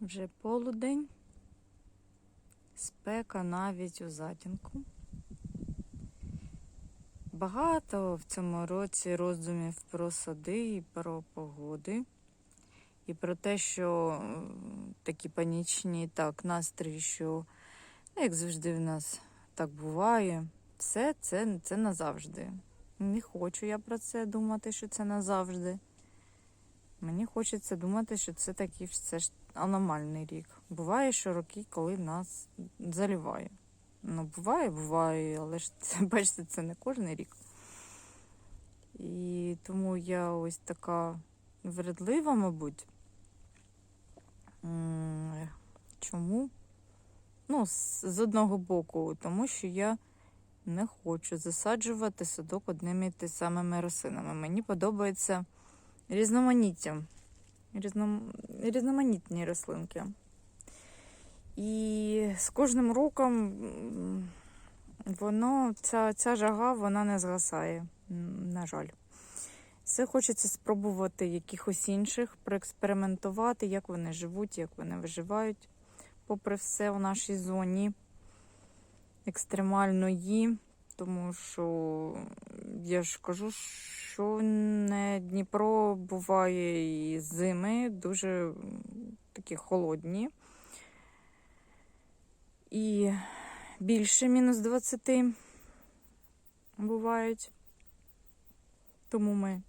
Вже полудень, спека навіть у затінку. Багато в цьому році роздумів про сади і про погоди. І про те, що такі панічні так, настрої, що, ну, як завжди, в нас так буває. Все це, це назавжди. Не хочу я про це думати, що це назавжди. Мені хочеться думати, що це такий все ж аномальний рік. Буває, що роки, коли нас заліває. Ну, буває, буває, але ж це, бачите, це не кожен рік. І тому я ось така вредлива, мабуть. Чому? Ну, з одного боку, тому що я не хочу засаджувати садок одними і тими самими рослинами. Мені подобається різноманіття, різном... різноманітні рослинки. І з кожним роком воно, ця, ця жага вона не згасає, на жаль. Все хочеться спробувати якихось інших, проекспериментувати, як вони живуть, як вони виживають, попри все у нашій зоні екстремальної. Тому що я ж кажу, що не Дніпро буває і зими дуже такі холодні. І більше мінус 20 бувають. Тому ми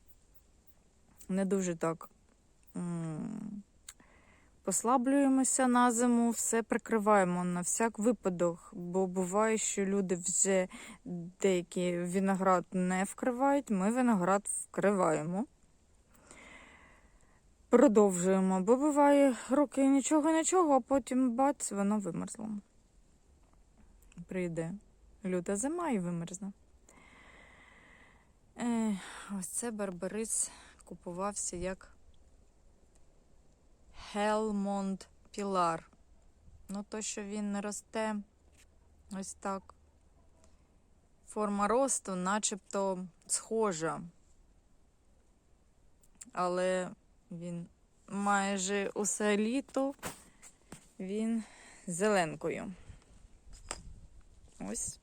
не дуже так послаблюємося на зиму, все прикриваємо на всяк випадок, бо буває, що люди вже деякі виноград не вкривають, ми виноград вкриваємо. Продовжуємо, бо буває роки нічого, нічого, а потім бац, воно вимерзло. Прийде люта зима і вимерзне. Е, ось це барбарис купувався як Хелмонд Пілар. Ну, то, що він не росте ось так. Форма росту начебто схожа. Але він майже усе літо він зеленкою. Ось.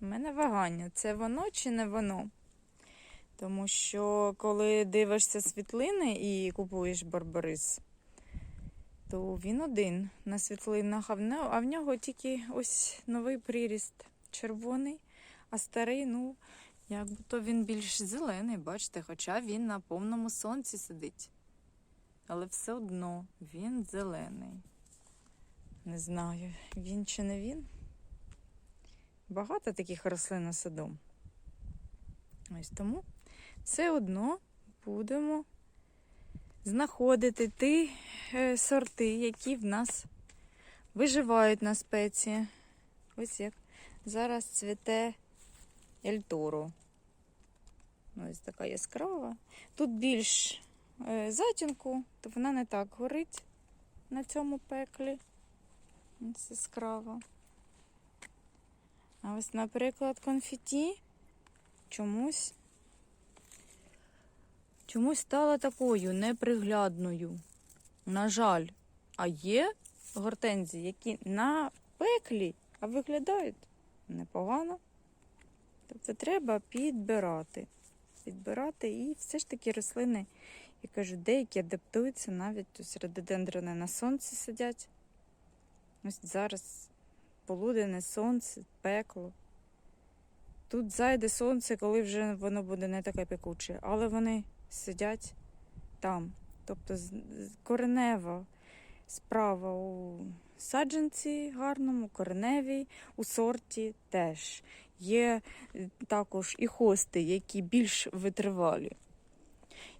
У мене вагання. Це воно чи не воно? Тому що коли дивишся світлини і купуєш барбарис, то він один на світлинах, а в, нього тільки ось новий приріст червоний, а старий, ну, як то він більш зелений, бачите, хоча він на повному сонці сидить. Але все одно він зелений. Не знаю, він чи не він. Багато таких рослин на саду. Ось тому все одно будемо знаходити ті е, сорти, які в нас виживають на спеції. Ось як зараз цвіте Ельторо. Ось така яскрава. Тут більш е, затінку, то вона не так горить на цьому пеклі. Ось яскрава. А ось, наприклад, конфеті чомусь чомусь стала такою неприглядною. На жаль, а є гортензії, які на пеклі, а виглядають непогано. Тобто треба підбирати. Підбирати і все ж таки рослини, я кажу, деякі адаптуються навіть ось рододендрони на сонці сидять. Ось зараз полуденне сонце, пекло. Тут зайде сонце, коли вже воно буде не таке пекуче, але вони сидять там. Тобто коренева справа у саджанці гарному, кореневій, у сорті теж. Є е, також і хости, які більш витривалі.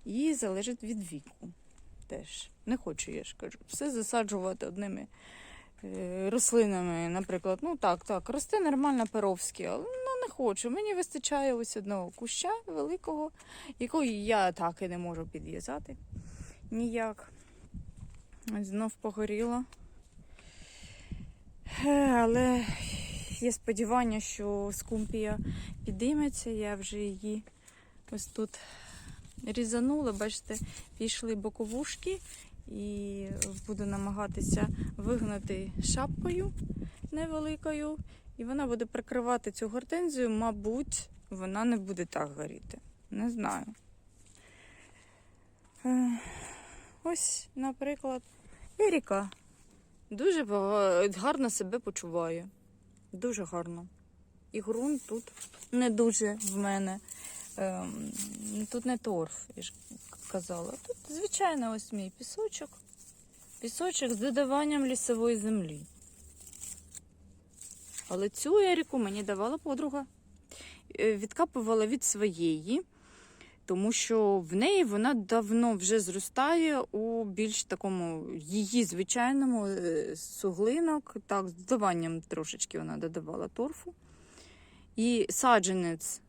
І залежить від віку теж. Не хочу, я ж кажу, все засаджувати одними рослинами, наприклад. Ну так, так, росте нормально перовські, але ну, не хочу. Мені вистачає ось одного куща великого, якого я так і не можу підв'язати ніяк. Знов погоріла. Е, Але є сподівання, що скумпія підійметься, я вже її ось тут різанула, бачите, пішли боковушки І буду намагатися вигнати шапкою невеликою. І вона буде прикривати цю гортензію, мабуть, вона не буде так горіти. Не знаю. Е, Ось, наприклад, Еріка дуже гарно себе почуває. Дуже гарно. І ґрунт тут не дуже в мене. Ем, тут не торф, я ж казала. Тут, звичайно, ось мій пісочок. Пісочок з додаванням лісової землі. Але цю Еріку мені давала подруга. Е, Відкапувала від своєї, тому що в неї вона давно вже зростає у більш такому її звичайному е, суглинок. Так, з додаванням трошечки вона додавала торфу. І саджанець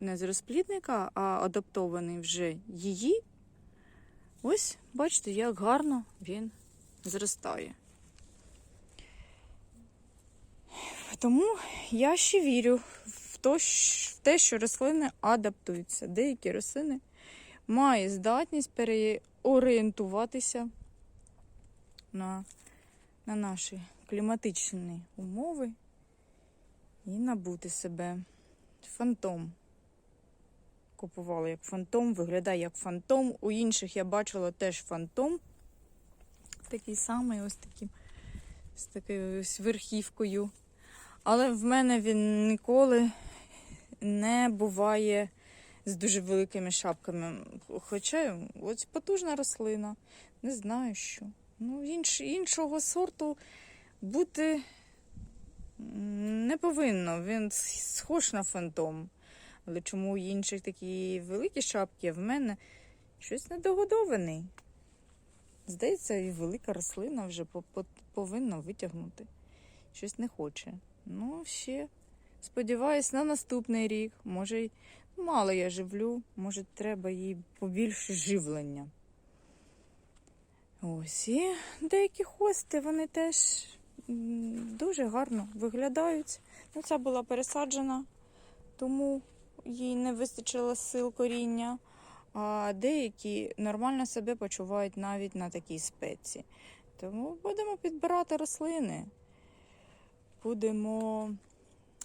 не з розплідника, а адаптований вже її. Ось, бачите, як гарно він зростає. Тому я ще вірю в те, що рослини адаптуються. Деякі рослини мають здатність переорієнтуватися на, на наші кліматичні умови і набути себе. Фантом. Купувала як фантом, виглядає як фантом. У інших я бачила теж фантом. Такий самий, ось таким, з такою ось верхівкою. Але в мене він ніколи не буває з дуже великими шапками. Хоча ось потужна рослина. Не знаю що. Ну, інш, іншого сорту бути не повинно. Він схож на фантом. Але чому у інших такі великі шапки, а в мене щось недогодований. Здається, і велика рослина вже по- по- повинна витягнути. Щось не хоче. Ну, ще сподіваюсь, на наступний рік. Може, мало я живлю, може, треба їй побільше живлення. Ось і деякі хости, вони теж дуже гарно виглядають. Ну, ця була пересаджена, тому їй не вистачило сил коріння. А деякі нормально себе почувають навіть на такій спеці. Тому будемо підбирати рослини будемо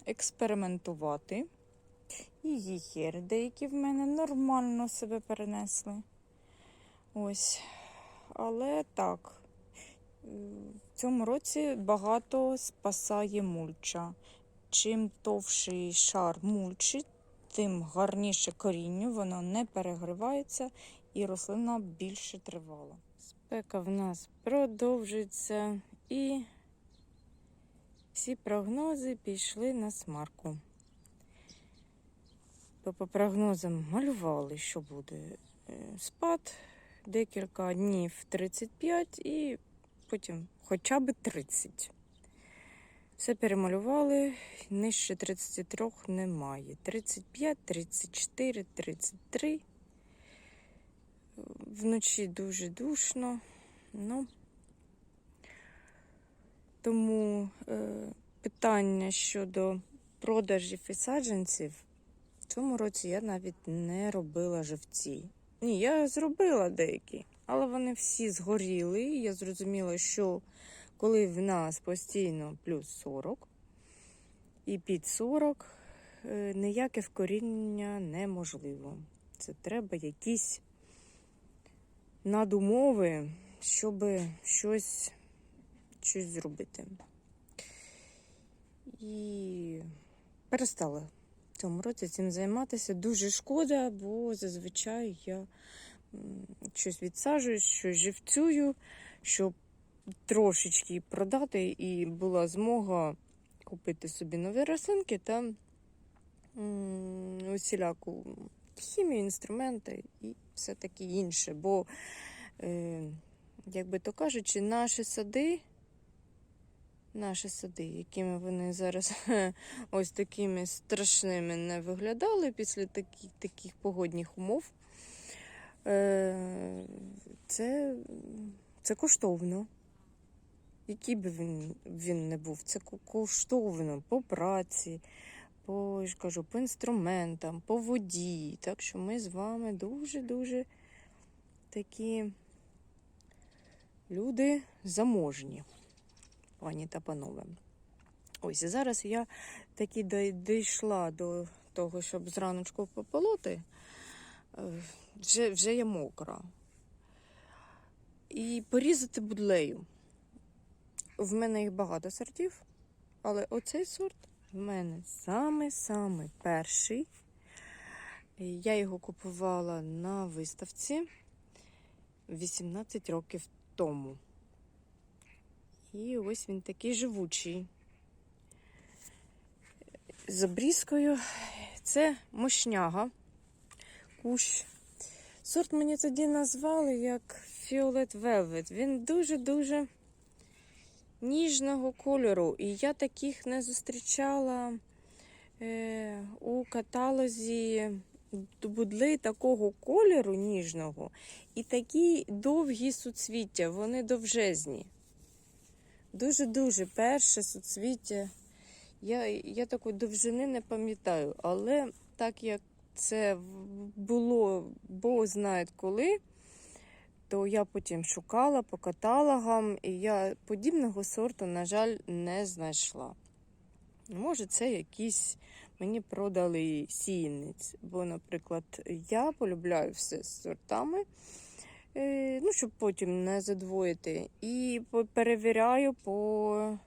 експериментувати. І їхери деякі в мене нормально себе перенесли. Ось. Але так, в цьому році багато спасає мульча. Чим товший шар мульчі, тим гарніше корінню, воно не перегрівається і рослина більше тривала. Спека в нас продовжується і всі прогнози пішли на смарку. Бо по прогнозам малювали, що буде е, спад декілька днів 35 і потім хоча б 30. Все перемалювали, нижче 33 немає. 35, 34, 33. Вночі дуже душно. Ну, тому е, питання щодо продажів і саджанців в цьому році я навіть не робила живці. Ні, я зробила деякі, але вони всі згоріли. Я зрозуміла, що коли в нас постійно плюс 40 і під 40, е, ніяке вкоріння неможливо. Це треба якісь надумови, щоб щось щось зробити. І перестала в цьому році цим займатися. Дуже шкода, бо зазвичай я щось відсаджую, щось живцюю, щоб трошечки продати, і була змога купити собі нові рослинки та усіляку хімію, інструменти і все таке інше. Бо, е, як то кажучи, наші сади наші сади, якими вони зараз ось такими страшними не виглядали після таких, таких погодних умов. Е, Це, це коштовно. Який би він, він не був, це ко- коштовно по праці, по, ж кажу, по інструментам, по воді. Так що ми з вами дуже-дуже такі люди заможні, пані та панове. Ось і зараз я таки дійшла до того, щоб зраночку пополоти. Е, Вже, вже я мокра. І порізати будлею. В мене їх багато сортів, але оцей сорт в мене саме-саме перший. Я його купувала на виставці 18 років тому. І ось він такий живучий. З обрізкою. Це мощняга, кущ. Сорт мені тоді назвали як Violet Velvet. Він дуже-дуже ніжного кольору. І я таких не зустрічала е, у каталозі будлей такого кольору ніжного і такі довгі суцвіття, вони довжезні. Дуже-дуже перше суцвіття. Я, я такої довжини не пам'ятаю, але так як це було, бо знає коли, то я потім шукала по каталогам, і я подібного сорту, на жаль, не знайшла. Може, це якісь мені продали сіянець, бо, наприклад, я полюбляю все з сортами, е, ну, щоб потім не задвоїти. І перевіряю по,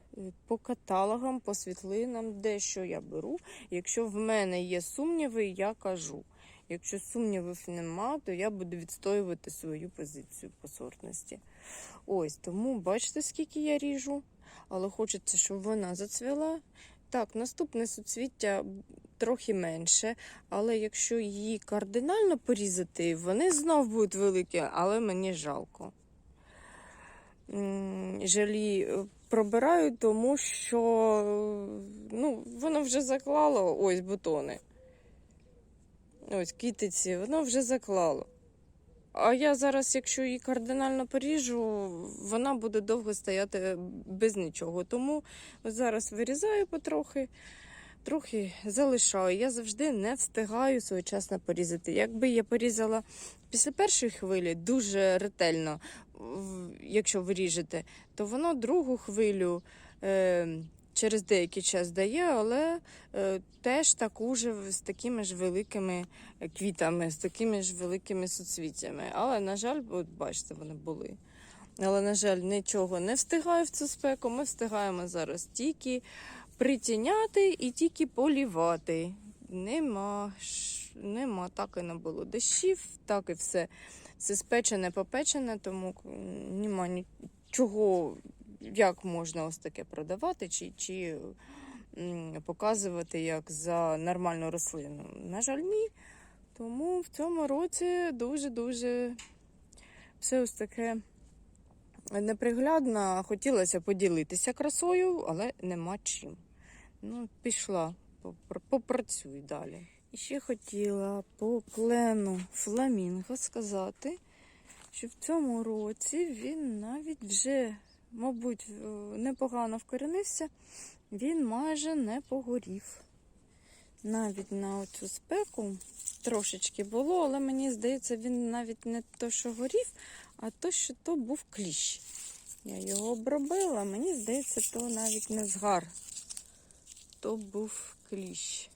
по каталогам, по світлинам, де що я беру. Якщо в мене є сумніви, я кажу. Якщо сумнівів нема, то я буду відстоювати свою позицію по сортності. Ось, тому бачите, скільки я ріжу, але хочеться, щоб вона зацвіла. Так, наступне суцвіття трохи менше, але якщо її кардинально порізати, вони знов будуть великі, але мені жалко. Жалі е, пробираю, тому що е, ну, воно вже заклало ось бутони. Ось кітиці, воно вже заклало. А я зараз, якщо її кардинально поріжу, вона буде довго стояти без нічого. Тому зараз вирізаю потрохи, трохи залишаю. Я завжди не встигаю своєчасно порізати. Якби я порізала після першої хвилі дуже ретельно, якщо ви ріжете, то воно другу хвилю е, через деякий час дає, але е, теж таку ж з такими ж великими квітами, з такими ж великими суцвіттями. Але, на жаль, от бачите, вони були. Але, на жаль, нічого не встигаю в цю спеку. Ми встигаємо зараз тільки притіняти і тільки полівати. Нема, нема, так і не було дощів, так і все. Все спечене, попечене, тому нема нічого, як можна ось таке продавати, чи, чи показувати як за нормальну рослину. На жаль, ні. Тому в цьому році дуже-дуже все ось таке неприглядно. Хотілося поділитися красою, але нема чим. Ну, пішла, попрацюй далі. І ще хотіла по клену фламінго сказати, що в цьому році він навіть вже, мабуть, е, непогано вкорінився, він майже не погорів. Навіть на цю спеку трошечки було, але мені здається, він навіть не то, що горів, а то, що то був кліщ. Я його обробила, мені здається, то навіть не згар. То був кліщ.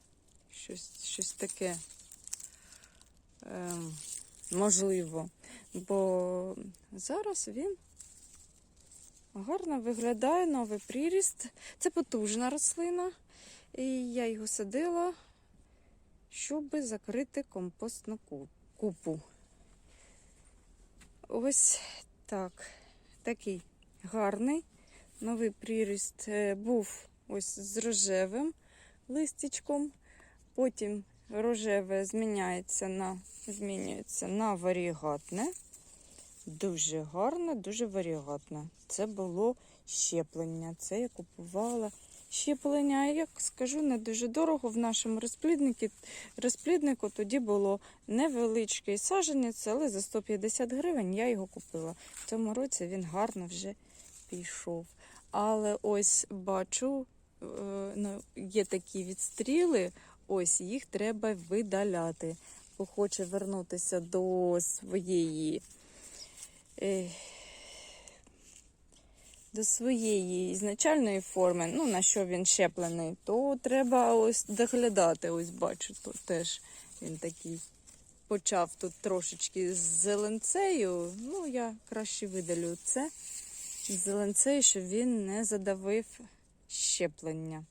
Щось, щось таке. Ем, можливо. Бо зараз він гарно виглядає, новий приріст. Це потужна рослина. І я його садила, щоб закрити компостну купу. Ось так. Такий гарний. Новий приріст е, був ось з рожевим листячком. Потім рожеве зміняється на, змінюється на варігатне. Дуже гарне, дуже варігатне. Це було щеплення. Це я купувала щеплення. Як скажу, не дуже дорого в нашому розпліднику. розпліднику тоді було невеличкий саджанець, але за 150 гривень я його купила. В цьому році він гарно вже пішов. Але ось бачу, е, ну, є такі відстріли, ось їх треба видаляти. Бо хоче вернутися до своєї. Е, до своєї ізначальної форми, ну на що він щеплений, то треба ось доглядати. Ось бачу, тут теж він такий почав тут трошечки з зеленцею. Ну, я краще видалю це з зеленцею, щоб він не задавив щеплення.